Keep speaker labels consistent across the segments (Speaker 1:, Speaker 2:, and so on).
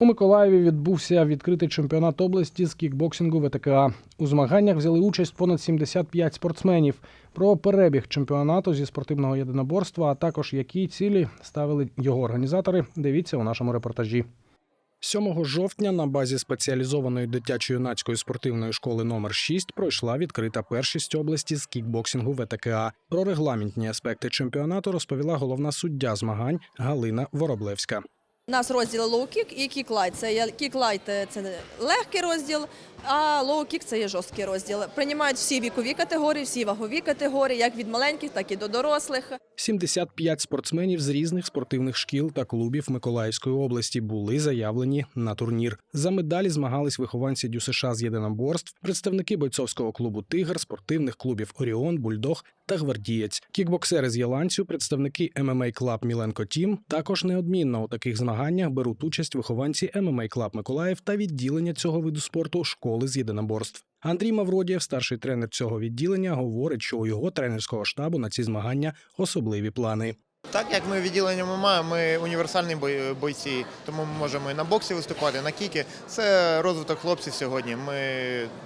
Speaker 1: У Миколаєві відбувся відкритий чемпіонат області з кікбоксингу ВТКА. У змаганнях взяли участь понад 75 спортсменів. Про перебіг чемпіонату зі спортивного єдиноборства, а також які цілі ставили його організатори. Дивіться у нашому репортажі. 7 жовтня на базі спеціалізованої дитячо-юнацької спортивної школи номер 6 пройшла відкрита першість області з кікбоксингу ВТКА. Про регламентні аспекти чемпіонату розповіла головна суддя змагань Галина Вороблевська.
Speaker 2: У нас розділ лоу-кік і кік-лайт. Це кік-лайт – це легкий розділ, а лоу-кік – це є жорсткий розділ. Приймають всі вікові категорії, всі вагові категорії, як від маленьких, так і до дорослих.
Speaker 1: 75 спортсменів з різних спортивних шкіл та клубів Миколаївської області були заявлені на турнір. За медалі змагались вихованці ДЮСШ з єдиноборств, представники бойцовського клубу Тигр, спортивних клубів Оріон, Бульдог та Гвардієць, кікбоксери з Єланцю, представники ММА Клаб Міленко Тім. Також неодмінно у таких змаганнях беруть участь вихованці ММА Клаб Миколаїв та відділення цього виду спорту школи з єдиноборств. Андрій Мавродієв, старший тренер цього відділення, говорить, що у його тренерського штабу на ці змагання особливі плани.
Speaker 3: Так як ми відділення ММА, ми універсальні бойці, тому ми можемо і на боксі виступати, на кіки. Це розвиток хлопців сьогодні. Ми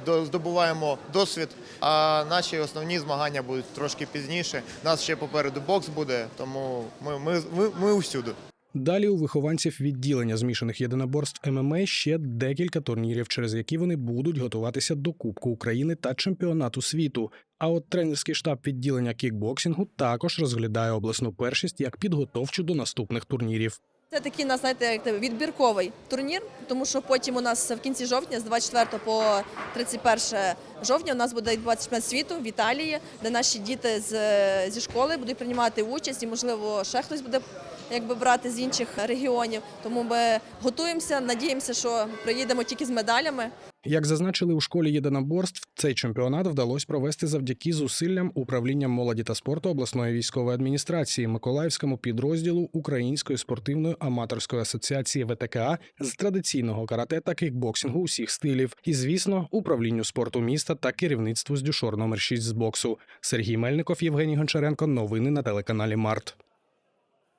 Speaker 3: здобуваємо досвід, а наші основні змагання будуть трошки пізніше. Нас ще попереду бокс буде, тому ми, ми, ми, ми усюди.
Speaker 1: Далі у вихованців відділення змішаних єдиноборств ММА ще декілька турнірів, через які вони будуть готуватися до Кубку України та чемпіонату світу. А от тренерський штаб відділення кікбоксингу також розглядає обласну першість як підготовчу до наступних турнірів.
Speaker 2: Це такий нас, знаєте, як відбірковий турнір, тому що потім у нас в кінці жовтня, з 24 по 31 жовтня, у нас буде чемпіонат світу в Італії, де наші діти з, зі школи будуть приймати участь і, можливо, ще хтось буде якби брати з інших регіонів. Тому ми готуємося, надіємося, що приїдемо тільки з медалями.
Speaker 1: Як зазначили у школі єдиноборств, цей чемпіонат вдалося провести завдяки зусиллям управління молоді та спорту обласної військової адміністрації Миколаївському підрозділу Української спортивної аматорської асоціації ВТКА з традиційного карате та кікбоксингу усіх стилів, і звісно, управлінню спорту міста та керівництву з дюшор номер 6 з боксу. Сергій Мельников, Євгеній Гончаренко. Новини на телеканалі Март.